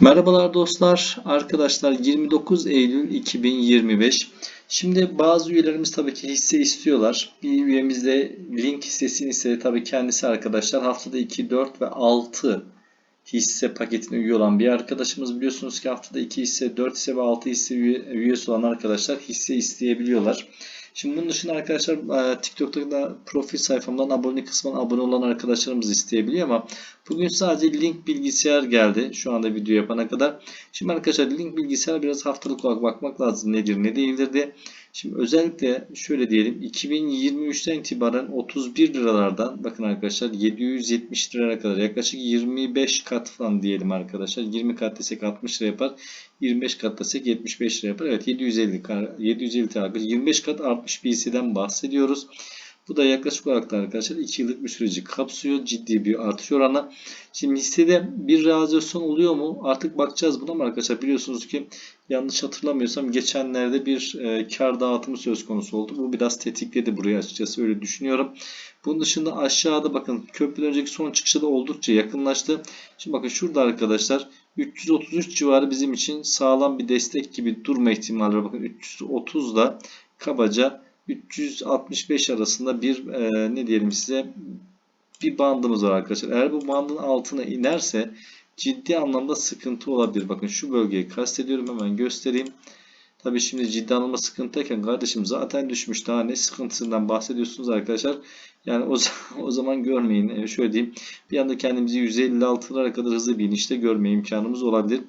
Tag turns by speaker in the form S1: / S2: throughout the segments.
S1: Merhabalar dostlar, arkadaşlar 29 Eylül 2025. Şimdi bazı üyelerimiz tabii ki hisse istiyorlar. Bir üyemiz de link hissesini istedi. Tabii kendisi arkadaşlar haftada 2, 4 ve 6 hisse paketine üye olan bir arkadaşımız. Biliyorsunuz ki haftada 2 hisse, 4 hisse ve 6 hisse üye, üyesi olan arkadaşlar hisse isteyebiliyorlar. Şimdi bunun dışında arkadaşlar e, TikTok'ta da profil sayfamdan abone kısmına abone olan arkadaşlarımız isteyebiliyor ama bugün sadece link bilgisayar geldi şu anda video yapana kadar. Şimdi arkadaşlar link bilgisayar biraz haftalık olarak bakmak lazım nedir ne değildir diye. Şimdi özellikle şöyle diyelim 2023'ten itibaren 31 liralardan bakın arkadaşlar 770 liraya kadar yaklaşık 25 kat falan diyelim arkadaşlar. 20 kat desek 60 lira yapar. 25 kat desek 75 lira yapar. Evet 750 750 lira 25 kat artmış bir hisseden bahsediyoruz. Bu da yaklaşık olarak da arkadaşlar 2 yıllık bir süreci kapsıyor. Ciddi bir artış oranı. Şimdi hissede bir realizasyon oluyor mu? Artık bakacağız buna ama arkadaşlar biliyorsunuz ki yanlış hatırlamıyorsam geçenlerde bir e, kar dağıtımı söz konusu oldu. Bu biraz tetikledi burayı açıkçası öyle düşünüyorum. Bunun dışında aşağıda bakın köprüden önceki son çıkışa da oldukça yakınlaştı. Şimdi bakın şurada arkadaşlar 333 civarı bizim için sağlam bir destek gibi durma ihtimali var. Bakın 330 da kabaca 365 arasında bir e, ne diyelim size bir bandımız var arkadaşlar. Eğer bu bandın altına inerse ciddi anlamda sıkıntı olabilir. Bakın şu bölgeyi kastediyorum hemen göstereyim. Tabii şimdi ciddi anlamda sıkıntıyken kardeşim zaten düşmüş. Daha ne sıkıntısından bahsediyorsunuz arkadaşlar. Yani o, o zaman görmeyin. Yani şöyle diyeyim. Bir anda kendimizi 156'lara kadar hızlı bir inişte görme imkanımız olabilir.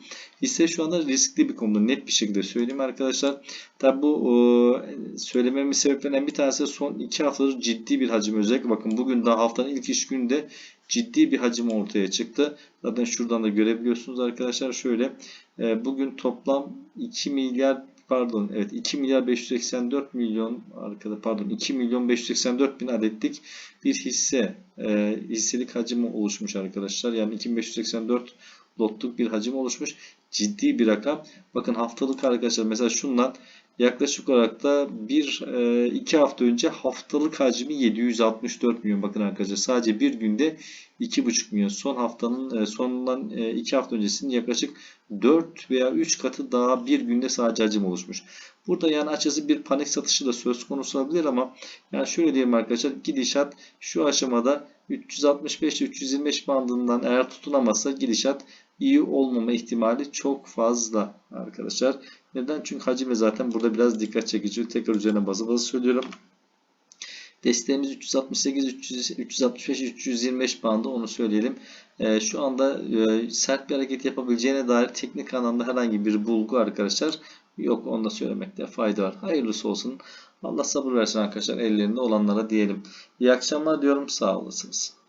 S1: Hisse şu anda riskli bir konuda. Net bir şekilde söyleyeyim arkadaşlar. Tabi bu o, söylememin sebeplerinden bir tanesi son 2 haftadır ciddi bir hacim özellikle. Bakın bugün daha haftanın ilk iş gününde ciddi bir hacim ortaya çıktı. Zaten şuradan da görebiliyorsunuz arkadaşlar. Şöyle e, bugün toplam 2 milyar pardon evet 2 milyar 584 milyon arkada pardon 2 milyon 584 bin adetlik bir hisse e, hisselik hacim oluşmuş arkadaşlar. Yani 2584 lotluk bir hacim oluşmuş. Ciddi bir rakam. Bakın haftalık arkadaşlar mesela şundan yaklaşık olarak da bir e, iki hafta önce haftalık hacmi 764 milyon. Bakın arkadaşlar sadece bir günde 2,5 milyon. Son haftanın e, sonundan e, iki hafta öncesinin yaklaşık 4 veya 3 katı daha bir günde sadece hacim oluşmuş. Burada yani açıkçası bir panik satışı da söz konusu olabilir ama yani şöyle diyelim arkadaşlar gidişat şu aşamada 365-325 bandından eğer tutunamazsa gidişat iyi olmama ihtimali çok fazla arkadaşlar. Neden? Çünkü hacime zaten burada biraz dikkat çekici. Tekrar üzerine bazı bazı söylüyorum. Desteğimiz 368, 300, 365, 325 bandı onu söyleyelim. E, şu anda e, sert bir hareket yapabileceğine dair teknik anlamda herhangi bir bulgu arkadaşlar yok. Onu da söylemekte fayda var. Hayırlısı olsun. Allah sabır versin arkadaşlar ellerinde olanlara diyelim. İyi akşamlar diyorum. Sağ olasınız.